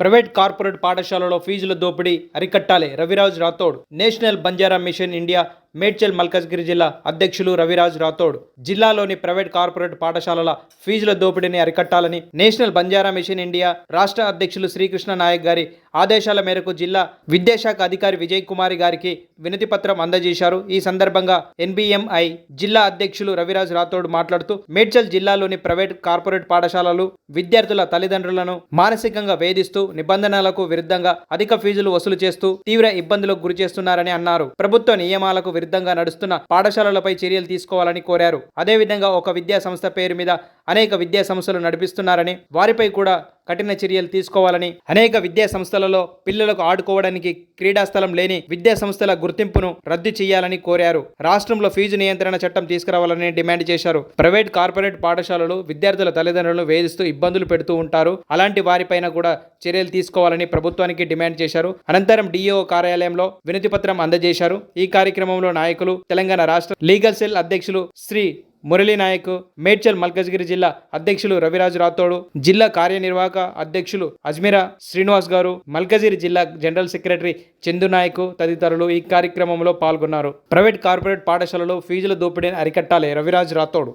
Private corporate పాఠశాలలో ఫీజుల దోపిడీ అరికట్టాలి Raviraj Rathod. National Banjara mission India Medchal Malkajgiri జిల్లా అధ్యక్షులు రవిరాజ్ రాథోడ్. జిల్లాలోని ప్రైవేట్ కార్పొరేట్ పాఠశాలల ఫీజుల దోపిడీని అరికట్టాలని నేషనల్ బంజారా మిషన్ ఇండియా రాష్ట్ర అధ్యక్షులు శ్రీకృష్ణ నాయక్ గారి ఆదేశాల మేరకు జిల్లా విద్యాశాఖ అధికారి విజయ్ కుమారి గారికి వినతి పత్రం అందజేశారు. ఈ సందర్భంగా ఎన్బిఎంఐ జిల్లా అధ్యక్షులు రవిరాజ్ రాథోడ్ మాట్లాడుతూ మేడ్చల్ జిల్లాలోని ప్రైవేట్ కార్పొరేట్ పాఠశాలలు విద్యార్థుల తల్లిదండ్రులను మానసికంగా వేధిస్తూ నిబంధనలకు విరుద్ధంగా అధిక ఫీజులు వసూలు చేస్తూ తీవ్ర ఇబ్బందులకు గురి చేస్తున్నారని అన్నారు. ప్రభుత్వ నియమాలకు విరుద్ధంగా నడుస్తున్న పాఠశాలలపై చర్యలు తీసుకోవాలని కోరారు. అదేవిధంగా ఒక విద్యా సంస్థ పేరు మీద అనేక విద్యా సంస్థలు నడిపిస్తున్నారని వారిపై కూడా కఠిన చర్యలు తీసుకోవాలని అనేక విద్యా సంస్థలలో పిల్లలకు ఆడుకోవడానికి క్రీడా స్థలం లేని విద్యా సంస్థల గుర్తింపును రద్దు చేయాలని కోరారు. రాష్ట్రంలో ఫీజు నియంత్రణ చట్టం తీసుకురావాలని డిమాండ్ చేశారు. ప్రైవేట్ కార్పొరేట్ పాఠశాలలు విద్యార్థుల తల్లిదండ్రులను వేధిస్తూ ఇబ్బందులు పెడుతూ ఉంటారు. అలాంటి వారిపైన కూడా చర్యలు తీసుకోవాలని ప్రభుత్వానికి డిమాండ్ చేశారు. అనంతరం డిఓ కార్యాలయంలో వినతిపత్రం అందజేశారు. ఈ కార్యక్రమంలో నాయకులు తెలంగాణ రాష్ట్ర లీగల్ సెల్ అధ్యక్షులు శ్రీ మురళీ నాయక్ మేడ్చల్ మల్కజ్గిరి జిల్లా అధ్యక్షులు రవిరాజు రాథోడు జిల్లా కార్యనిర్వాహక అధ్యక్షులు అజ్మీరా శ్రీనివాస్ గారు మల్కజిరి జిల్లా జనరల్ సెక్రటరీ చందు నాయక్ తదితరులు ఈ కార్యక్రమంలో పాల్గొన్నారు. ప్రైవేట్ కార్పొరేట్ పాఠశాలలో ఫీజుల దోపిడీని అరికట్టాలి రవిరాజ్ రాథోడు.